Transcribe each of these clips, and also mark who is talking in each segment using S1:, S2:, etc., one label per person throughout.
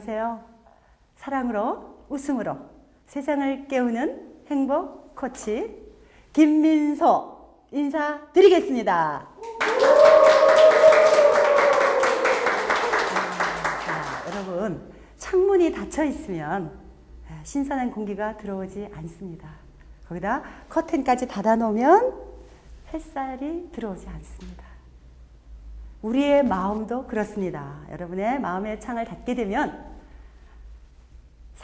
S1: 안녕하세요. 사랑으로, 웃음으로 세상을 깨우는 행복 코치 김민소 인사드리겠습니다. 자, 여러분, 창문이 닫혀 있으면 아, 신선한 공기가 들어오지 않습니다. 거기다 커튼까지 닫아 놓으면 햇살이 들어오지 않습니다. 우리의 마음도 그렇습니다. 여러분의 마음의 창을 닫게 되면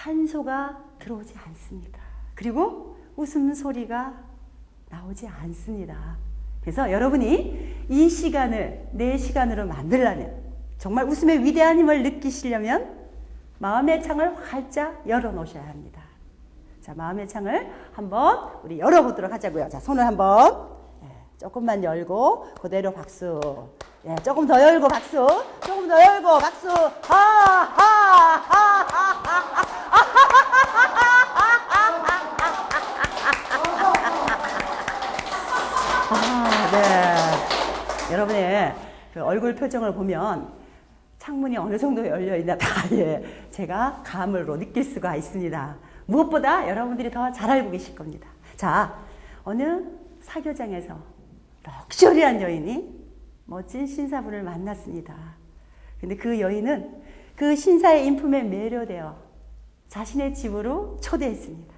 S1: 산소가 들어오지 않습니다. 그리고 웃음소리가 나오지 않습니다. 그래서 여러분이 이 시간을 내 시간으로 만들려면 정말 웃음의 위대한 힘을 느끼시려면 마음의 창을 활짝 열어 놓으셔야 합니다. 자, 마음의 창을 한번 우리 열어보도록 하자고요. 자, 손을 한번 예, 조금만 열고 그대로 박수. 예, 조금 더 열고 박수. 조금 더 열고 박수. 하, 하, 하, 하, 하. 아, 네. 여러분의 그 얼굴 표정을 보면 창문이 어느 정도 열려 있나 다 예, 제가 감으로 느낄 수가 있습니다. 무엇보다 여러분들이 더 잘 알고 계실 겁니다. 자, 어느 사교장에서 럭셔리한 여인이 멋진 신사분을 만났습니다. 근데 그 여인은 그 신사의 인품에 매료되어 자신의 집으로 초대했습니다.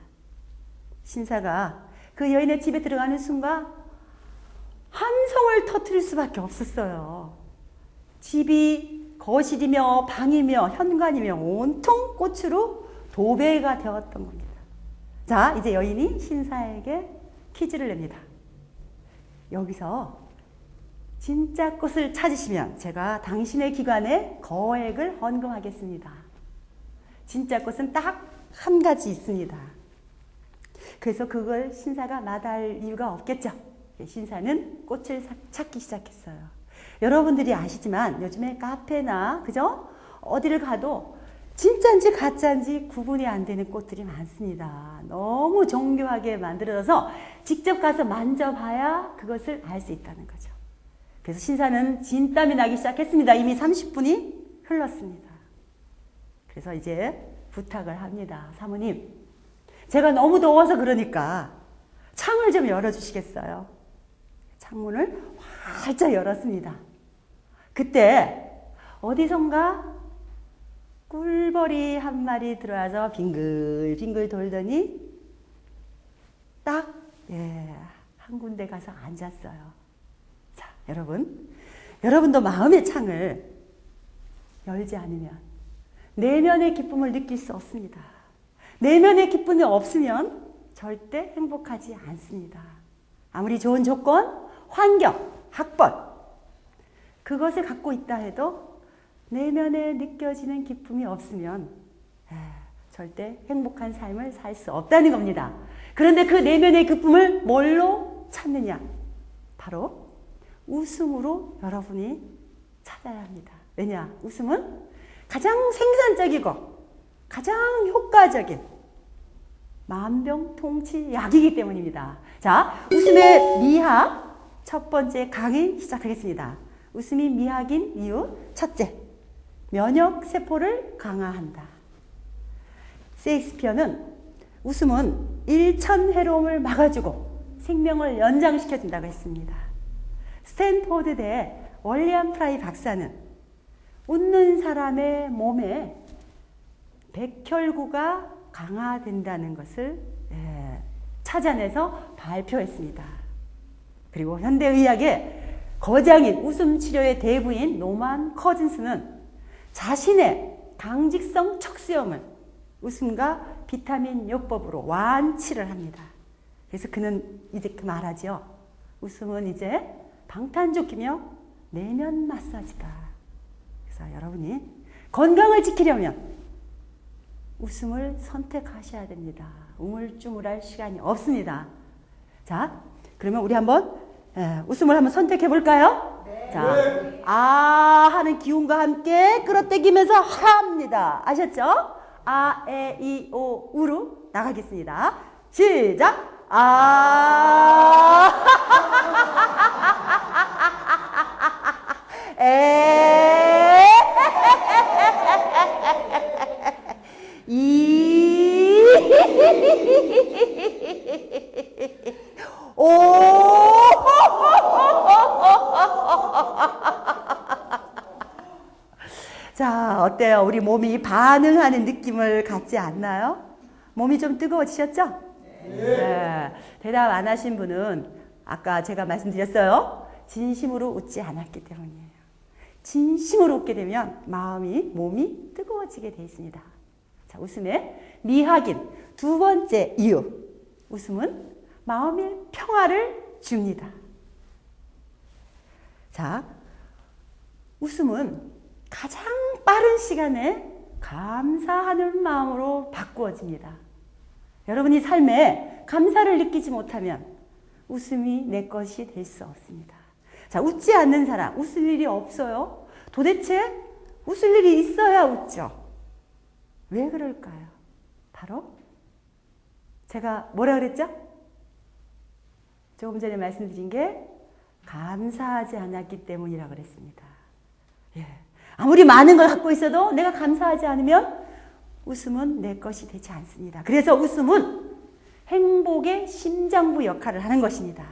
S1: 신사가 그 여인의 집에 들어가는 순간 함성을 터뜨릴 수밖에 없었어요. 집이 거실이며 방이며 현관이며 온통 꽃으로 도배가 되었던 겁니다. 자, 이제 여인이 신사에게 퀴즈를 냅니다. 여기서 진짜 꽃을 찾으시면 제가 당신의 기관에 거액을 헌금하겠습니다. 진짜 꽃은 딱 한 가지 있습니다. 그래서 그걸 신사가 마다할 이유가 없겠죠. 신사는 꽃을 찾기 시작했어요. 여러분들이 아시지만 요즘에 카페나 그죠? 어디를 가도 진짜인지 가짜인지 구분이 안 되는 꽃들이 많습니다. 너무 정교하게 만들어서 직접 가서 만져봐야 그것을 알 수 있다는 거죠. 그래서 신사는 진땀이 나기 시작했습니다. 이미 30분이 흘렀습니다. 그래서 이제 부탁을 합니다. 사모님, 제가 너무 더워서 그러니까 창을 좀 열어주시겠어요? 창문을 활짝 열었습니다. 그때 어디선가 꿀벌이 한 마리 들어와서 빙글빙글 돌더니 딱, 예, 한 군데 가서 앉았어요. 자, 여러분. 여러분도 마음의 창을 열지 않으면 내면의 기쁨을 느낄 수 없습니다. 내면의 기쁨이 없으면 절대 행복하지 않습니다. 아무리 좋은 조건, 환경, 학벌, 그것을 갖고 있다 해도 내면에 느껴지는 기쁨이 없으면 에, 절대 행복한 삶을 살 수 없다는 겁니다. 그런데 그 내면의 기쁨을 뭘로 찾느냐? 바로 웃음으로 여러분이 찾아야 합니다. 왜냐? 웃음은 가장 생산적이고 가장 효과적인 만병통치 약이기 때문입니다. 자, 웃음의 미학 첫 번째 강의 시작하겠습니다. 웃음이 미학인 이유 첫째, 면역 세포를 강화한다. 세익스피어는 웃음은 일천회로움을 막아주고 생명을 연장시켜준다고 했습니다. 스탠포드대 월리안 프라이 박사는 웃는 사람의 몸에 백혈구가 강화된다는 것을 예, 찾아내서 발표했습니다. 그리고 현대의학의 거장인 웃음 치료의 대부인 노만 커진스는 자신의 강직성 척수염을 웃음과 비타민 요법으로 완치를 합니다. 그래서 그는 이제 그 말하죠. 웃음은 이제 방탄조끼며 내면 마사지다. 그래서 여러분이 건강을 지키려면 웃음을 선택하셔야 됩니다. 우물쭈물할 시간이 없습니다. 자, 그러면 우리 한번 에, 웃음을 한번 선택해 볼까요? 네. 자, 아 하는 기운과 함께 끌어당기면서 합니다. 아셨죠? 아, 에, 이, 오, 우로 나가겠습니다. 시작! 아, 에, 오! 자, 어때요? 우리 몸이 반응하는 느낌을 갖지 않나요? 몸이 좀 뜨거워지셨죠? 네. 대답 안 하신 분은 아까 제가 말씀드렸어요. 진심으로 웃지 않았기 때문이에요. 진심으로 웃게 되면 마음이, 몸이 뜨거워지게 돼 있습니다. 자, 웃음의 미확인. 두 번째 이유. 웃음은 마음의 평화를 줍니다. 자, 웃음은 가장 빠른 시간에 감사하는 마음으로 바꾸어집니다. 여러분이 삶에 감사를 느끼지 못하면 웃음이 내 것이 될 수 없습니다. 자, 웃지 않는 사람, 웃을 일이 없어요. 도대체 웃을 일이 있어야 웃죠. 왜 그럴까요? 바로 제가 뭐라 그랬죠? 조금 전에 말씀드린 게 감사하지 않았기 때문이라 그랬습니다. 예. 아무리 많은 걸 갖고 있어도 내가 감사하지 않으면 웃음은 내 것이 되지 않습니다. 그래서 웃음은 행복의 심장부 역할을 하는 것입니다.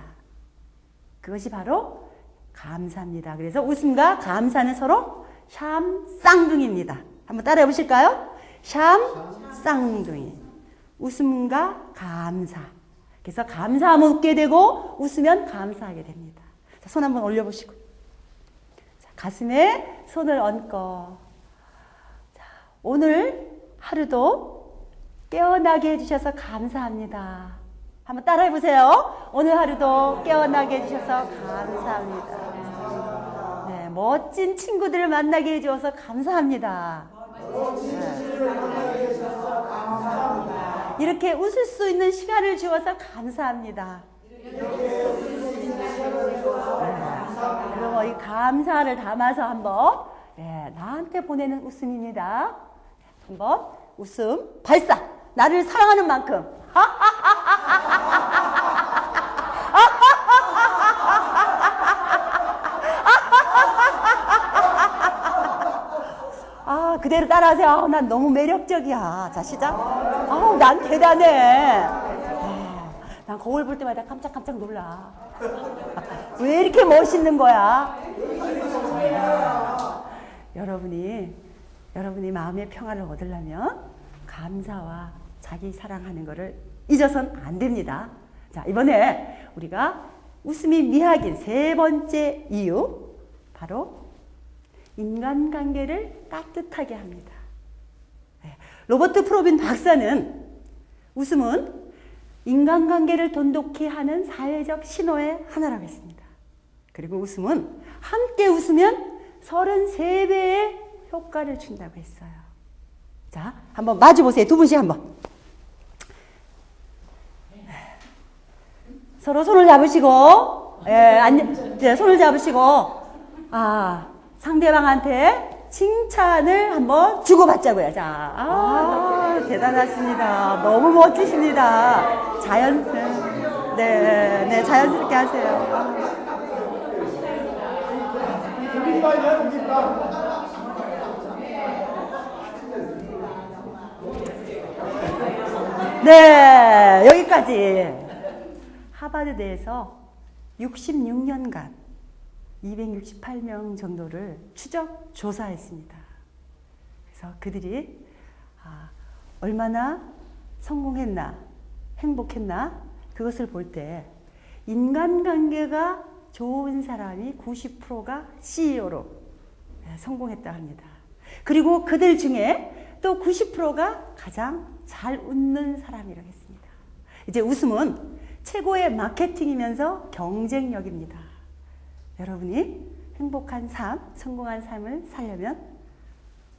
S1: 그것이 바로 감사입니다. 그래서 웃음과 감사는 서로 샴 쌍둥이입니다. 한번 따라해 보실까요? 샴 쌍둥이. 웃음과 감사. 그래서 감사하면 웃게 되고 웃으면 감사하게 됩니다. 자, 손 한번 올려보시고. 자, 가슴에 손을 얹고. 자, 오늘 하루도 깨어나게 해주셔서 감사합니다. 한번 따라해 보세요. 오늘 하루도 깨어나게 해주셔서 감사합니다. 네, 멋진 친구들을 만나게 해주셔서 감사합니다. 네. 이렇게 웃을 수 있는 시간을 주어서 감사합니다. 네. 감사를 담아서 한번 네, 나한테 보내는 웃음입니다. 한번 웃음 발사. 나를 사랑하는 만큼. 아, 그대로 따라하세요. 아, 난 너무 매력적이야. 자, 시작. 아우, 난 대단해. 아, 난 거울 볼 때마다 깜짝깜짝 놀라. 왜 이렇게 멋있는 거야? 여러분이, 여러분이 마음의 평화를 얻으려면 감사와 자기 사랑하는 것을 잊어선 안 됩니다. 자, 이번에 우리가 웃음이 미학인 세 번째 이유, 바로 인간관계를 따뜻하게 합니다. 네, 로버트 프로빈 박사는 웃음은 인간관계를 돈독히 하는 사회적 신호의 하나라고 했습니다. 그리고 웃음은 함께 웃으면 33배의 효과를 준다고 했어요. 자, 한번 마주 보세요. 두 분씩 한번. 서로 손을 잡으시고, 예, 안, 네, 손을 잡으시고, 아, 상대방한테 칭찬을 한번 주고받자고요. 자, 아, 대단하십니다. 너무 멋지십니다. 자연, 네, 네, 자연스럽게 하세요. 네, 여기까지. 하버드대에서 66년간 268명 정도를 추적 조사했습니다. 그래서 그들이 아, 얼마나 성공했나, 행복했나, 그것을 볼 때 인간관계가 좋은 사람이 90%가 CEO로 성공했다 합니다. 그리고 그들 중에 또 90%가 가장 잘 웃는 사람이라고 했습니다. 이제 웃음은 최고의 마케팅이면서 경쟁력입니다. 여러분이 행복한 삶, 성공한 삶을 살려면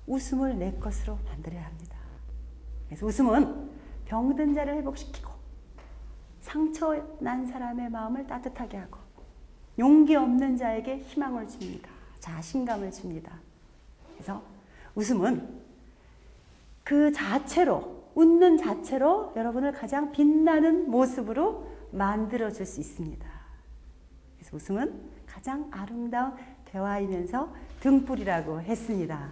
S1: 웃음을 내 것으로 만들어야 합니다. 그래서 웃음은 병든 자를 회복시키고 상처 난 사람의 마음을 따뜻하게 하고 용기 없는 자에게 희망을 줍니다. 자신감을 줍니다. 그래서 웃음은 그 자체로 웃는 자체로 여러분을 가장 빛나는 모습으로 만들어 줄 수 있습니다. 그래서 웃음은 가장 아름다운 대화이면서 등불이라고 했습니다.